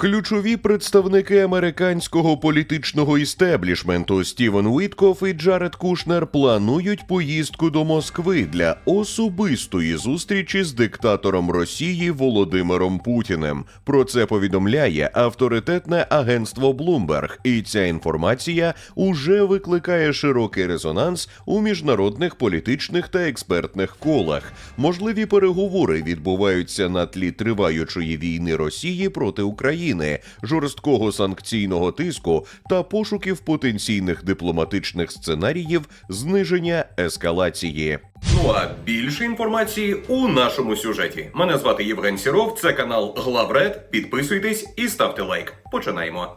Ключові представники американського політичного істеблішменту Стівен Уіткоф і Джаред Кушнер планують поїздку до Москви для особистої зустрічі з диктатором Росії Володимиром Путіним. Про це повідомляє авторитетне агентство Bloomberg, і ця інформація уже викликає широкий резонанс у міжнародних політичних та експертних колах. Можливі переговори відбуваються на тлі триваючої війни Росії проти України, жорсткого санкційного тиску та пошуків потенційних дипломатичних сценаріїв зниження ескалації. Ну а більше інформації у нашому сюжеті. Мене звати Євген Сіров, це канал Главред. Підписуйтесь і ставте лайк. Починаємо.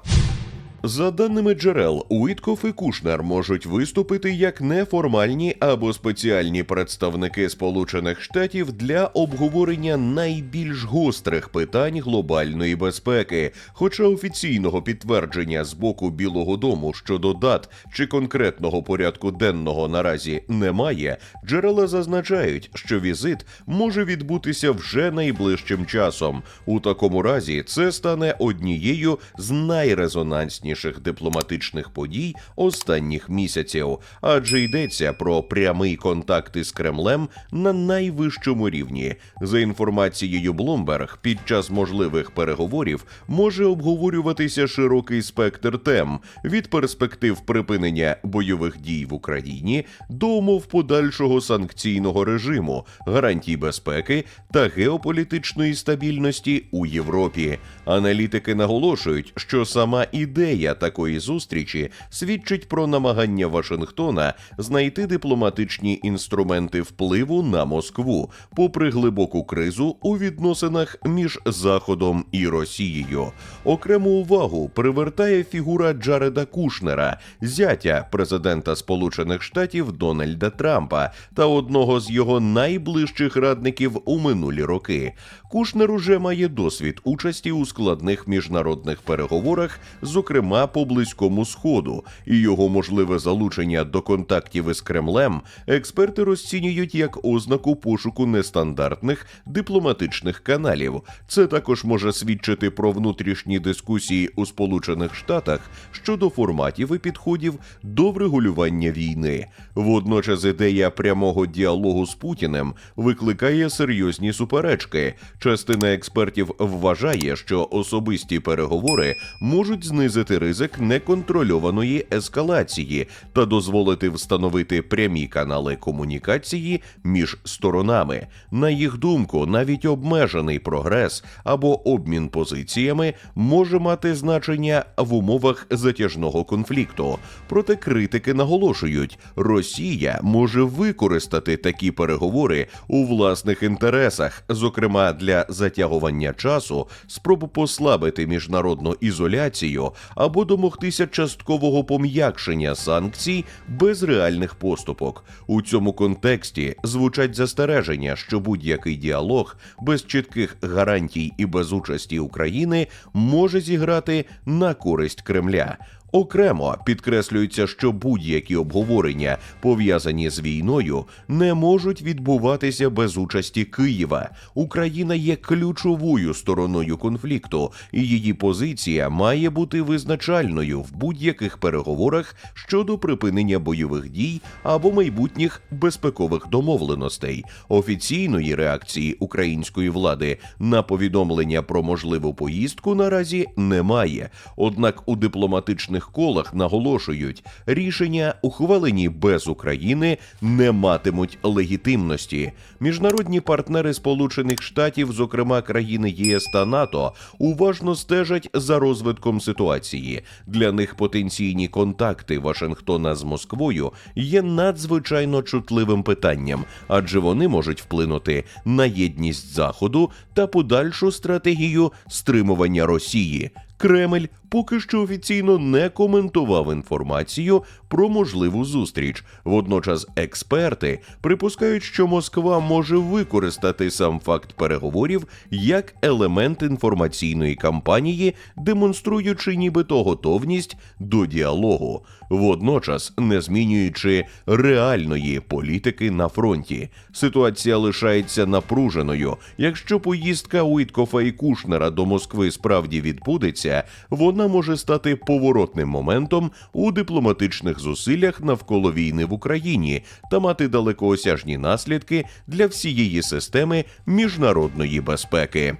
За даними джерел, Уіткоф і Кушнер можуть виступити як неформальні або спеціальні представники Сполучених Штатів для обговорення найбільш гострих питань глобальної безпеки. Хоча офіційного підтвердження з боку Білого Дому щодо дат чи конкретного порядку денного наразі немає, джерела зазначають, що візит може відбутися вже найближчим часом. У такому разі це стане однією з найрезонансніших дипломатичних подій останніх місяців, адже йдеться про прямий контакт із Кремлем на найвищому рівні. За інформацією Bloomberg, під час можливих переговорів може обговорюватися широкий спектр тем від перспектив припинення бойових дій в Україні до умов подальшого санкційного режиму, гарантій безпеки та геополітичної стабільності у Європі. Аналітики наголошують, що сама ідея такої зустрічі свідчить про намагання Вашингтона знайти дипломатичні інструменти впливу на Москву, попри глибоку кризу у відносинах між Заходом і Росією. Окрему увагу привертає фігура Джареда Кушнера, зятя президента Сполучених Штатів Дональда Трампа та одного з його найближчих радників у минулі роки. Кушнер уже має досвід участі у складних міжнародних переговорах, зокрема по близькому сходу, і його можливе залучення до контактів із Кремлем експерти розцінюють як ознаку пошуку нестандартних дипломатичних каналів. Це також може свідчити про внутрішні дискусії у Сполучених Штатах щодо форматів і підходів до врегулювання війни. Водночас ідея прямого діалогу з Путіним викликає серйозні суперечки. Частина експертів вважає, що особисті переговори можуть знизити ризик неконтрольованої ескалації та дозволити встановити прямі канали комунікації між сторонами. На їх думку, навіть обмежений прогрес або обмін позиціями може мати значення в умовах затяжного конфлікту. Проте критики наголошують, Росія може використати такі переговори у власних інтересах, зокрема для затягування часу, спроб послабити міжнародну ізоляцію або домогтися часткового пом'якшення санкцій без реальних поступок. У цьому контексті звучать застереження, що будь-який діалог без чітких гарантій і без участі України може зіграти на користь Кремля. Окремо підкреслюється, що будь-які обговорення, пов'язані з війною, не можуть відбуватися без участі Києва. Україна є ключовою стороною конфлікту, і її позиція має бути визначальною в будь-яких переговорах щодо припинення бойових дій або майбутніх безпекових домовленостей. Офіційної реакції української влади на повідомлення про можливу поїздку наразі немає. Однак у дипломатичних колах наголошують, рішення, ухвалені без України, не матимуть легітимності. Міжнародні партнери Сполучених Штатів, зокрема країни ЄС та НАТО, уважно стежать за розвитком ситуації. Для них потенційні контакти Вашингтона з Москвою є надзвичайно чутливим питанням, адже вони можуть вплинути на єдність Заходу та подальшу стратегію стримування Росії. Кремль поки що офіційно не коментував інформацію про можливу зустріч. Водночас експерти припускають, що Москва може використати сам факт переговорів як елемент інформаційної кампанії, демонструючи нібито готовність до діалогу, водночас не змінюючи реальної політики на фронті. Ситуація лишається напруженою. Якщо поїздка Уіткофа і Кушнера до Москви справді відбудеться, вона може стати поворотним моментом у дипломатичних зусиллях навколо війни в Україні та мати далекоосяжні наслідки для всієї системи міжнародної безпеки.